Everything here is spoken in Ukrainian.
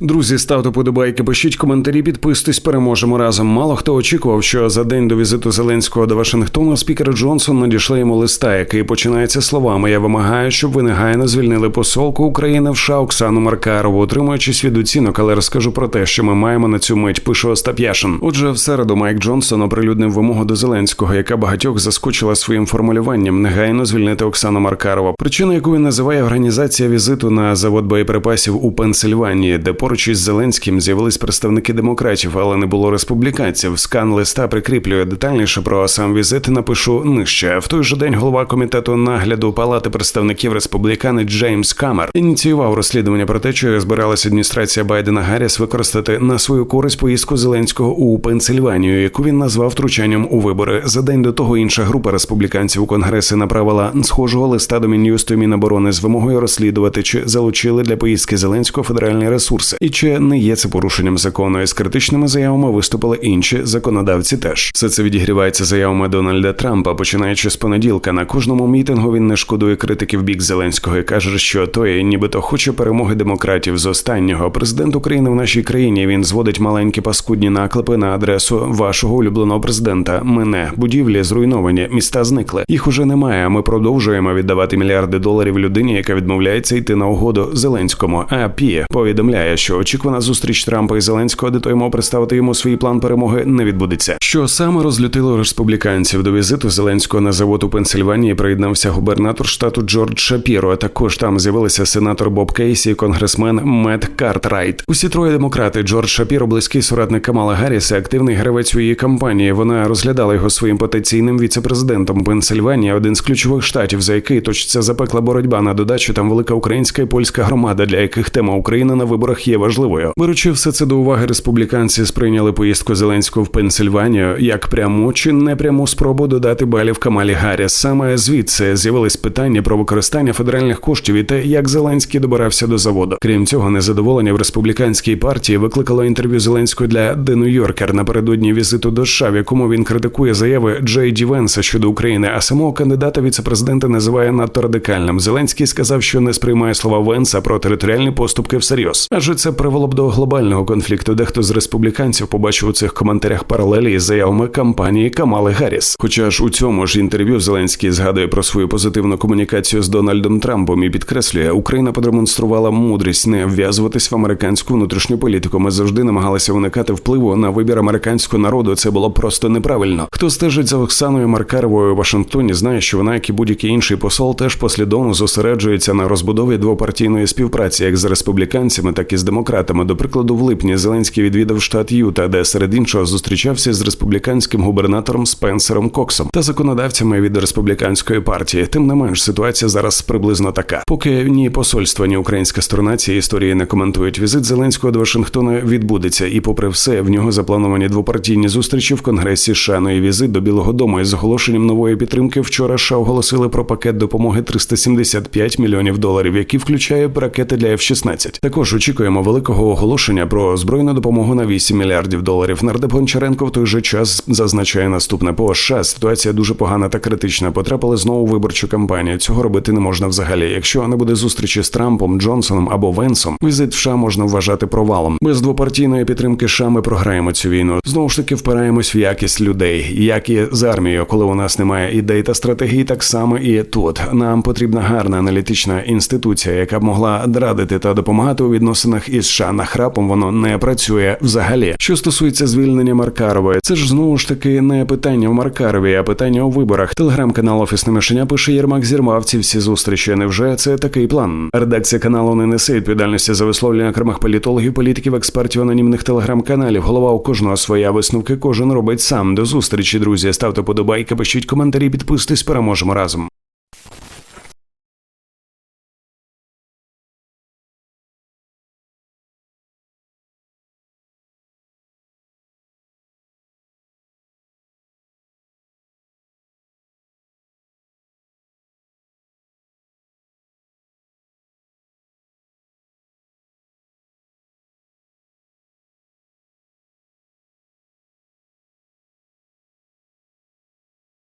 Друзі, ставте подобайки, пишіть коментарі, підписуйтесь, переможемо разом. Мало хто очікував, що за день до візиту Зеленського до Вашингтона спікер Джонсон надійшли йому листа, який починається словами: Я вимагаю, щоб ви негайно звільнили посолку України в США Оксану Маркарову, отримуючись від оцінок, але розкажу про те, що ми маємо на цю мить. Пише Остап Яшин. Отже, в середу Майк Джонсон оприлюднив вимогу до Зеленського, яка багатьох заскочила своїм формулюванням негайно звільнити Оксану Маркарову. Причина, яку він називає організація візиту на завод боєприпасів у Пенсильванії, де поруч із Зеленським з'явились представники демократів, але не було республіканців. Скан листа прикріплює детальніше про сам візит. Напишу нижче. В той же день голова комітету нагляду палати представників республіканець Джеймс Камер ініціював розслідування про те, що збиралася адміністрація Байдена Гарріс використати на свою користь поїздку Зеленського у Пенсильванію, яку він назвав втручанням у вибори. За день до того інша група республіканців у конгреси направила схожого листа до Мін'юсту Міноборони з вимогою розслідувати, чи залучили для поїздки Зеленського федеральні ресурси, і чи не є це порушенням закону. І з критичними заявами виступили інші законодавці. Теж все це відігрівається заявами Дональда Трампа. Починаючи з понеділка, на кожному мітингу він не шкодує критики в бік Зеленського і каже, що той, нібито хоче перемоги демократів з останнього. Президент України в нашій країні він зводить маленькі паскудні наклепи на адресу вашого улюбленого президента. Мене будівлі зруйновані, міста зникли. Їх уже немає. Ми продовжуємо віддавати мільярди доларів людині, яка відмовляється йти на угоду Зеленському. А Пі повідомляє, що очікувана зустріч Трампа і Зеленського, де той мав представити йому свій план перемоги, не відбудеться. Що саме розлютило республіканців до візиту Зеленського на завод у Пенсильванії приєднався губернатор штату Джордж Шапіро. а Також там з'явилися сенатор Боб Кейсі і конгресмен Мет Картрайт. Усі троє демократи Джордж Шапіро, близький соратник Камала Гарріса, активний гравець у її кампанії. Вона розглядала його своїм потенційним віцепрезидентом Пенсильванія, один з ключових штатів, за який точиться запекла боротьба на додачу. Там велика українська і польська громада, для яких тема України на виборах є важливою. Беручи все це до уваги, республіканці сприйняли поїздку Зеленського в Пенсильванію як пряму чи непряму спробу додати балів Камалі Гарріс. Саме звідси з'явились питання про використання федеральних коштів і те, як Зеленський добирався до заводу. Крім цього, незадоволення в республіканській партії викликало інтерв'ю Зеленського для The New Yorker напередодні візиту до США, в якому він критикує заяви Джей Ді Венса щодо України, а самого кандидата віцепрезидента називає надто радикальним. Зеленський сказав, що не сприймає слова Венса про територіальні поступки всерйоз, адже це привело б до глобального конфлікту. Дехто з республіканців побачив у цих коментарях паралелі із заявами кампанії Камали Гарріс. Хоча ж у цьому ж інтерв'ю Зеленський згадує про свою позитивну комунікацію з Дональдом Трампом і підкреслює, Україна продемонструвала мудрість не вв'язуватись в американську внутрішню політику. Ми завжди намагалися уникати впливу на вибір американського народу. Це було просто неправильно. Хто стежить за Оксаною Маркаровою у Вашингтоні, знає, що вона, як і будь-який інший посол, теж послідовно зосереджується на розбудові двопартійної співпраці, як з республіканцями, так і з демократами. До прикладу, в липні Зеленський відвідав штат Юта, де серед іншого зустрічався з республіканським губернатором Спенсером Коксом та законодавцями від республіканської партії. Тим не менш, ситуація зараз приблизно така. Поки ні посольство, ні українська сторона цієї історії не коментують. Візит Зеленського до Вашингтона відбудеться, і, попри все, в нього заплановані двопартійні зустрічі в Конгресі США. Ну і візит до Білого Дому із оголошенням нової підтримки. Вчора США оголосили про пакет допомоги 375 мільйонів доларів, який включає ракети для F-16. Також очікуємо великого оголошення про збройну допомогу на 8 мільярдів доларів. Нардеп Гончаренко в той же час зазначає наступне по США. Ситуація дуже погана та критична. Потрапили знову в виборчу кампанію. Цього робити не можна взагалі. Якщо не буде зустрічі з Трампом, Джонсоном або Венсом, візит в США можна вважати провалом. Без двопартійної підтримки США ми програємо цю війну. Знову ж таки впираємось в якість людей, як і з армією, коли у нас немає ідей та стратегії, так само і тут. Нам потрібна гарна аналітична інституція, яка б могла радити та допомагати у відносинах із США. Нахрапом воно не працює взагалі. Що стосується звільнення Маркарової, це ж знову ж таки не питання в Маркарові, а питання у виборах. Телеграм-канал Офісне мишеня пише Єрмак зірвав ці всі зустрічі. Невже це такий план? Редакція каналу не несе відповідальності за висловлення окремих політологів, політиків, експертів, анонімних телеграм-каналів. Голова у кожного своя висновки. Кожен робить сам. До зустрічі, друзі. Ставте подобайки, пишіть коментарі, підписуйтесь, переможемо разом.